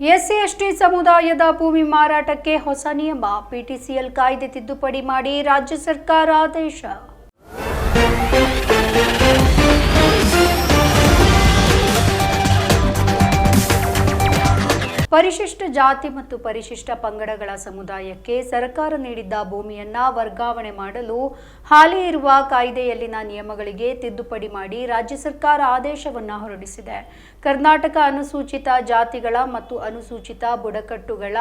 SC ST ಸಮುದಾಯದ ಭೂಮಿ ಮಾರಾಟಕ್ಕೆ ಹೊಸ ನಿಯಮ ಪಿಟಿಸಿಎಲ್ ಕಾಯ್ದೆ ತಿದ್ದುಪಡಿ ಮಾಡಿ ರಾಜ್ಯ ಸರ್ಕಾರ ಆದೇಶ. ಪರಿಶಿಷ್ಟ ಜಾತಿ ಮತ್ತು ಪರಿಶಿಷ್ಟ ಪಂಗಡಗಳ ಸಮುದಾಯಕ್ಕೆ ಸರ್ಕಾರ ನೀಡಿದ್ದ ಭೂಮಿಯನ್ನ ವರ್ಗಾವಣೆ ಮಾಡಲು ಹಾಲಿ ಇರುವ ಕಾಯ್ದೆಯಲ್ಲಿನ ನಿಯಮಗಳಿಗೆ ತಿದ್ದುಪಡಿ ಮಾಡಿ ರಾಜ್ಯ ಸರ್ಕಾರ ಆದೇಶವನ್ನು ಹೊರಡಿಸಿದೆ. ಕರ್ನಾಟಕ ಅನುಸೂಚಿತ ಜಾತಿಗಳ ಮತ್ತು ಅನುಸೂಚಿತ ಬುಡಕಟ್ಟುಗಳ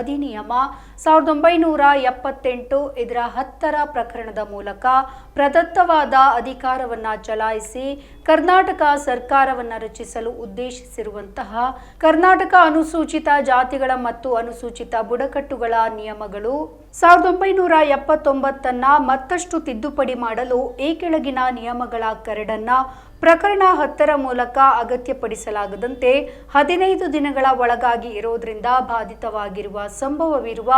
ಅಧಿನಿಯಮ ಸಾವಿರದ ಒಂಬೈನೂರ ಎಪ್ಪತ್ತೆಂಟು ಇದರ ಹತ್ತರ ಪ್ರಕರಣದ ಮೂಲಕ ಪ್ರದತ್ತವಾದ ಅಧಿಕಾರವನ್ನ ಚಲಾಯಿಸಿ ಕರ್ನಾಟಕ ಸರ್ಕಾರವನ್ನ ರಚಿಸಲು ಉದ್ದೇಶಿಸಿರುವಂತಹ ಕರ್ನಾಟಕ ಅನುಸೂಚಿತ ಜಾತಿಗಳ ಮತ್ತು ಅನುಸೂಚಿತ ಬುಡಕಟ್ಟುಗಳ ನಿಯಮಗಳು ಸಾವಿರದ ಒಂಬೈನೂರ ಎಪ್ಪತ್ತೊಂಬತ್ತನ್ನ ಮತ್ತಷ್ಟು ತಿದ್ದುಪಡಿ ಮಾಡಲು ಈ ಕೆಳಗಿನ ನಿಯಮಗಳ ಕರಡನ್ನ ಪ್ರಕರಣ ಹತ್ತರ ಮೂಲಕ ಅಗತ್ಯಪಡಿಸಲಾಗದಂತೆ ಹದಿನೈದು ದಿನಗಳ ಒಳಗಾಗಿ ಇರೋದ್ರಿಂದ ಬಾಧಿತವಾಗಿರುವ ಸಂಭವವಿರುವ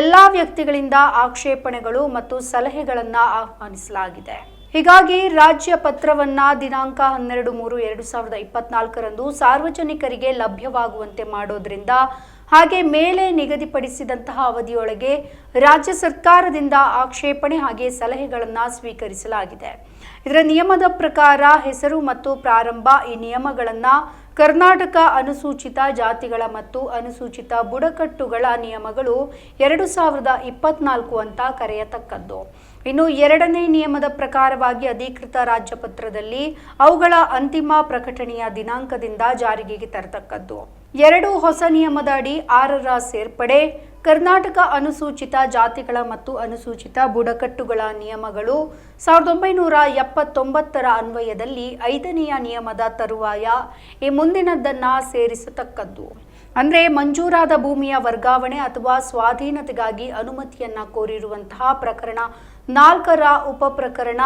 ಎಲ್ಲಾ ವ್ಯಕ್ತಿಗಳಿಂದ ಆಕ್ಷೇಪಣೆಗಳು ಮತ್ತು ಸಲಹೆಗಳನ್ನು ಆಹ್ವಾನಿಸಲಾಗಿದೆ. ಹೀಗಾಗಿ ರಾಜ್ಯ ಪತ್ರವನ್ನ ದಿನಾಂಕ ಹನ್ನೆರಡು ಮೂರು ಎರಡು ಸಾವಿರದ ಇಪ್ಪತ್ನಾಲ್ಕರಂದು ಸಾರ್ವಜನಿಕರಿಗೆ ಲಭ್ಯವಾಗುವಂತೆ ಮಾಡೋದ್ರಿಂದ ಹಾಗೆ ಮೇಲೆ ನಿಗದಿಪಡಿಸಿದಂತಹ ಅವಧಿಯೊಳಗೆ ರಾಜ್ಯ ಸರ್ಕಾರದಿಂದ ಆಕ್ಷೇಪಣೆ ಹಾಗೆ ಸಲಹೆಗಳನ್ನು ಸ್ವೀಕರಿಸಲಾಗಿದೆ. ಇದರ ನಿಯಮದ ಪ್ರಕಾರ ಹೆಸರು ಮತ್ತು ಪ್ರಾರಂಭ ಈ ನಿಯಮಗಳನ್ನು ಕರ್ನಾಟಕ ಅನುಸೂಚಿತ ಜಾತಿಗಳ ಮತ್ತು ಅನುಸೂಚಿತ ಬುಡಕಟ್ಟುಗಳ ನಿಯಮಗಳು ಎರಡು ಸಾವಿರದ ಇಪ್ಪತ್ನಾಲ್ಕು ಅಂತ ಕರೆಯತಕ್ಕದ್ದು. ಇನ್ನು ಎರಡನೇ ನಿಯಮದ ಪ್ರಕಾರವಾಗಿ ಅಧಿಕೃತ ರಾಜ್ಯಪತ್ರದಲ್ಲಿ ಅವುಗಳ ಅಂತಿಮ ಪ್ರಕಟಣೆಯ ದಿನಾಂಕದಿಂದ ಜಾರಿಗೆ ತರತಕ್ಕದ್ದು. ಎರಡು ಹೊಸ ನಿಯಮದ ಅಡಿ ಆರರ ಸೇರ್ಪಡೆ, ಕರ್ನಾಟಕ ಅನುಸೂಚಿತ ಜಾತಿಗಳ ಮತ್ತು ಅನುಸೂಚಿತ ಬುಡಕಟ್ಟುಗಳ ನಿಯಮಗಳು ಸಾವಿರದ ಒಂಬೈನೂರ ಎಪ್ಪತ್ತೊಂಬತ್ತರ ಅನ್ವಯದಲ್ಲಿ ಐದನೆಯ ನಿಯಮದ ತರುವಾಯ ಈ ಮುಂದಿನದ್ದನ್ನು ಸೇರಿಸತಕ್ಕದ್ದು. ಅಂದರೆ ಮಂಜೂರಾದ ಭೂಮಿಯ ವರ್ಗಾವಣೆ ಅಥವಾ ಸ್ವಾಧೀನತೆಗಾಗಿ ಅನುಮತಿಯನ್ನು ಕೋರಿರುವಂತಹ ಪ್ರಕರಣ ನಾಲ್ಕರ ಉಪಪ್ರಕರಣ,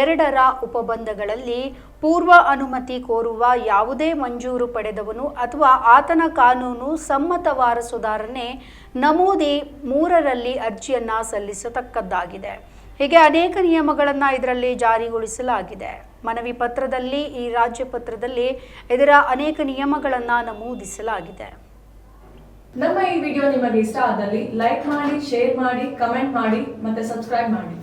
ಎರಡರ ಉಪಬಂಧಗಳಲ್ಲಿ ಪೂರ್ವ ಅನುಮತಿ ಕೋರುವ ಯಾವುದೇ ಮಂಜೂರು ಪಡೆದವನು ಅಥವಾ ಆತನ ಕಾನೂನು ಸಮ್ಮತ ವಾರಸುದಾರನೆ ನಮೂದಿ ಮೂರರಲ್ಲಿ ಅರ್ಜಿಯನ್ನು ಸಲ್ಲಿಸತಕ್ಕದ್ದಾಗಿದೆ. ಹೀಗೆ ಅನೇಕ ನಿಯಮಗಳನ್ನು ಇದರಲ್ಲಿ ಜಾರಿಗೊಳಿಸಲಾಗಿದೆ. ಮನವಿ ಪತ್ರದಲ್ಲಿ, ಈ ರಾಜ್ಯ ಪತ್ರದಲ್ಲಿ ಇದರ ಅನೇಕ ನಿಯಮಗಳನ್ನು ನಮೂದಿಸಲಾಗಿದೆ. ನಮ್ಮ ಈ ವಿಡಿಯೋ ನಿಮಗೆ ಇಷ್ಟ ಆದಲ್ಲಿ ಲೈಕ್ ಮಾಡಿ, ಶೇರ್ ಮಾಡಿ, ಕಮೆಂಟ್ ಮಾಡಿ ಮತ್ತೆ ಸಬ್ಸ್ಕ್ರೈಬ್ ಮಾಡಿ.